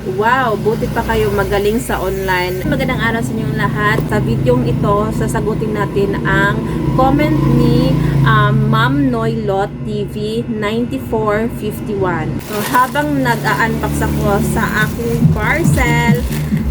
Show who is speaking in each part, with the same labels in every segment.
Speaker 1: Wow, buti pa kayo magaling sa online. Magandang araw sa inyong lahat. Sa videong ito, sasagutin natin ang comment ni um, Ma'am Noylot TV 9451. So, habang nag-unbox ako sa aking parcel,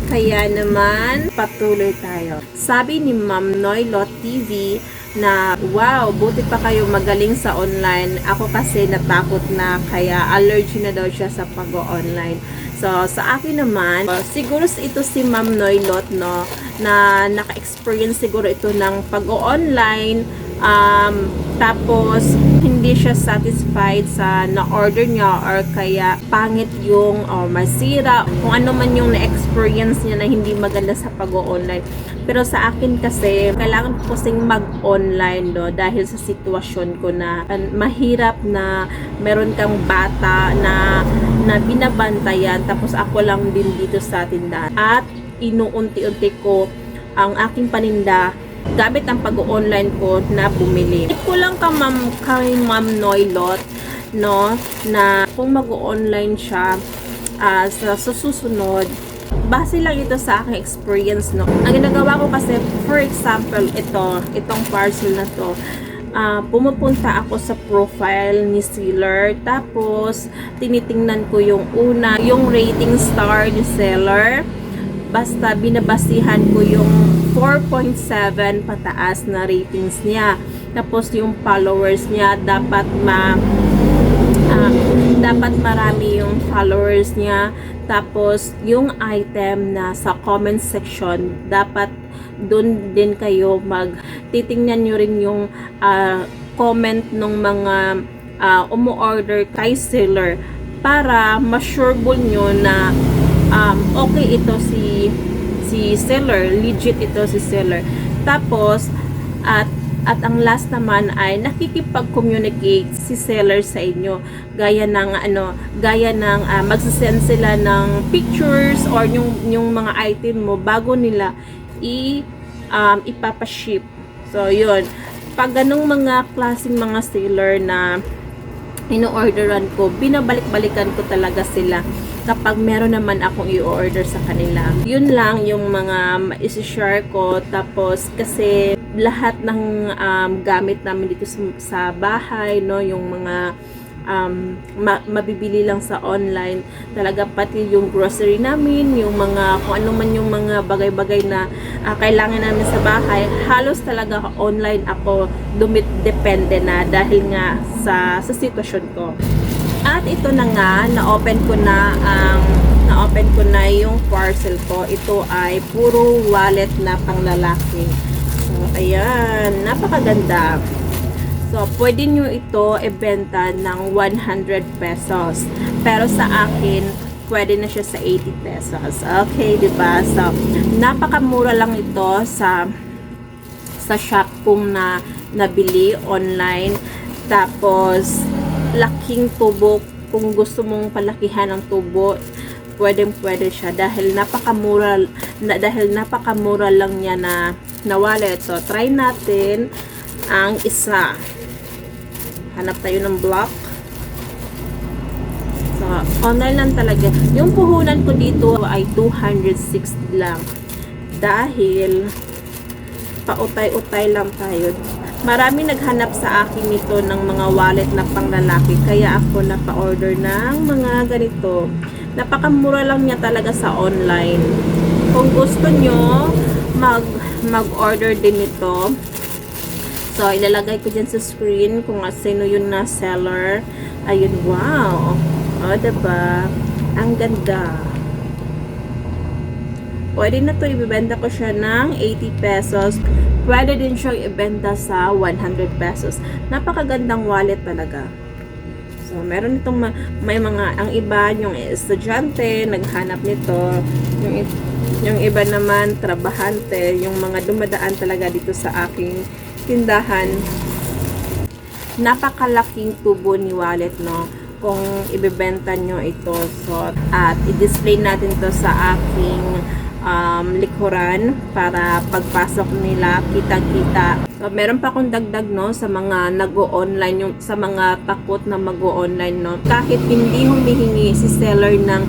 Speaker 1: kaya naman patuloy tayo. Sabi ni Ma'am Noylot TV na wow, buti pa kayo magaling sa online. Ako kasi natakot na kaya allergy na daw siya sa pag-online. So, sa akin naman, uh, siguro ito si Ma'am Noylot, no, na naka-experience siguro ito ng pag-online, um, tapos hindi siya satisfied sa na-order niya or kaya pangit yung or masira, kung ano man yung na-experience niya na hindi maganda sa pag-online. Pero sa akin kasi, kailangan ko kasing mag-online no, dahil sa sitwasyon ko na uh, mahirap na meron kang bata na na binabantayan. Tapos ako lang din dito sa tindahan. At inuunti-unti ko ang aking paninda gamit ang pag-online ko na bumili. Ito ko lang ka ma'am, kay Ma'am Noylot no na kung mag-online siya ah, sa, susunod base lang ito sa aking experience no. Ang ginagawa ko kasi for example ito, itong parcel na to ah, pumupunta ako sa profile ni seller tapos tinitingnan ko yung una yung rating star ni seller basta binabasihan ko yung 4.7 pataas na ratings niya. Tapos yung followers niya dapat ma ah, dapat marami yung followers niya. Tapos yung item na sa comment section dapat doon din kayo mag titingnan nyo rin yung ah, comment ng mga uh, umu-order kay seller para ma-sureball nyo na um, okay ito si si seller legit ito si seller. Tapos at at ang last naman ay nakikipag-communicate si seller sa inyo. Gaya ng ano gaya ng uh, magsasend sila ng pictures or yung yung mga item mo bago nila i um, ipapaship. So yun. Pag ganong mga klaseng mga seller na ino-orderan ko, binabalik-balikan ko talaga sila kapag meron naman akong i-order sa kanila. Yun lang yung mga isi-share ko. Tapos, kasi lahat ng um, gamit namin dito sa, bahay, no, yung mga um, ma- mabibili lang sa online. Talaga pati yung grocery namin, yung mga, kung ano man yung mga bagay-bagay na uh, kailangan namin sa bahay, halos talaga online ako dumit depende na dahil nga sa, sa sitwasyon ko. At ito na nga, na-open ko na ang na-open ko na yung parcel ko. Ito ay puro wallet na panglalaki. So, ayan, napakaganda. So, pwede nyo ito ibenta ng 100 pesos. Pero sa akin, pwede na siya sa 80 pesos. Okay, di ba? So, napakamura lang ito sa sa shop kong na nabili online. Tapos, laking tubo. Kung gusto mong palakihan ng tubo, pwedeng pwede siya. Dahil napakamura na, dahil napakamura lang niya na na wallet. So, try natin ang isa. Hanap tayo ng block. So online lang talaga. Yung puhunan ko dito ay 260 lang. Dahil pautay-utay lang tayo marami naghanap sa akin nito ng mga wallet na panglalaki kaya ako napa-order ng mga ganito napakamura lang niya talaga sa online kung gusto nyo mag mag-order din ito So, ilalagay ko dyan sa screen kung sino yung na seller. Ayun, wow. Oh, diba? Ang ganda. Pwede na to ibibenta ko siya ng 80 pesos. Pwede din siyang ibenta sa 100 pesos. Napakagandang wallet talaga. So, meron itong ma- may mga, ang iba, yung estudyante, naghanap nito. Yung, yung iba naman, trabahante, yung mga dumadaan talaga dito sa aking tindahan, napakalaking tubo ni wallet, no? Kung ibebenta nyo ito. So, at i-display natin to sa aking um, likuran para pagpasok nila, kita-kita. So, meron pa akong dagdag, no, sa mga nag-o-online, yung, sa mga takot na mag-o-online, no? Kahit hindi humihingi si seller ng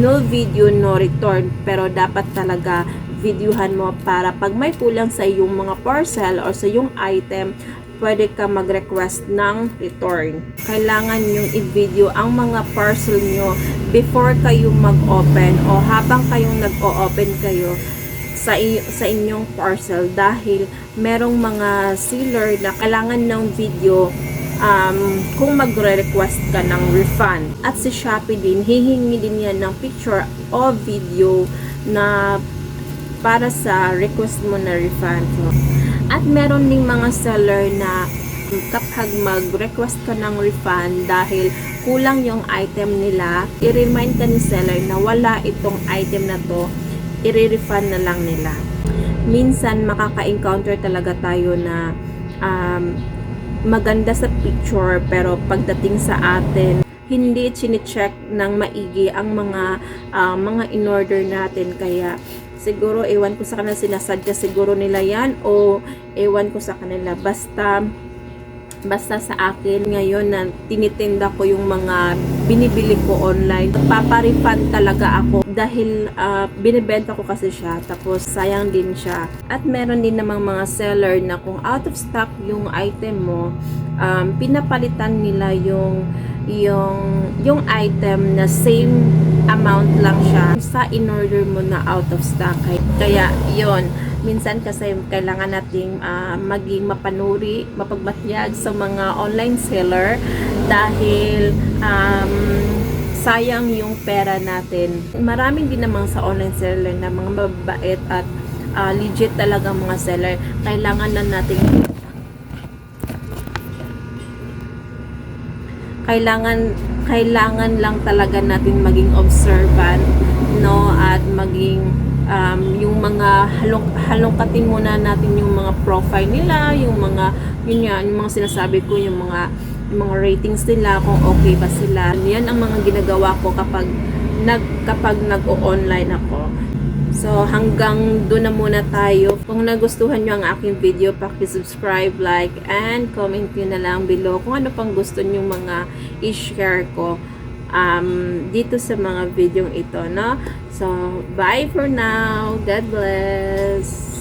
Speaker 1: no video, no return. Pero dapat talaga videohan mo para pag may kulang sa iyong mga parcel or sa iyong item, pwede ka mag-request ng return. Kailangan yung i-video ang mga parcel nyo before kayo mag-open o habang kayong nag-o-open kayo sa, sa inyong parcel dahil merong mga sealer na kailangan ng video um, kung magre-request ka ng refund. At si Shopee din, hihingi din yan ng picture o video na para sa request mo na refund. So, at meron ding mga seller na kapag mag-request ka ng refund dahil kulang yung item nila, i-remind ka ni seller na wala itong item na to, i-refund na lang nila. Minsan makaka-encounter talaga tayo na um, maganda sa picture pero pagdating sa atin hindi chine-check ng maigi ang mga ah, mga in-order natin kaya siguro ewan ko sa kanila sinasadya siguro nila yan o ewan ko sa kanila. Basta basta sa akin ngayon na tinitinda ko yung mga binibili ko online. Paparefund talaga ako dahil ah, binibenta ko kasi siya tapos sayang din siya. At meron din namang mga seller na kung out of stock yung item mo um, pinapalitan nila yung yung yung item na same amount lang siya sa in-order mo na out of stock. Kaya yon minsan kasi kailangan nating ah, maging mapanuri, mapagmatyag sa mga online seller dahil um, sayang yung pera natin. Maraming din namang sa online seller na mga mababait at ah, legit talaga mga seller. Kailangan na nating kailangan kailangan lang talaga natin maging observant no at maging um, yung mga halong halongkatin muna natin yung mga profile nila yung mga yun nga yung mga sinasabi ko yung mga yung mga ratings nila kung okay ba sila. Yan ang mga ginagawa ko kapag nag kapag nag-o-online ako. So, hanggang doon na muna tayo. Kung nagustuhan nyo ang aking video, paki-subscribe, like, and comment nyo na lang below kung ano pang gusto nyo mga i-share ko um, dito sa mga video ito, no? So, bye for now. God bless.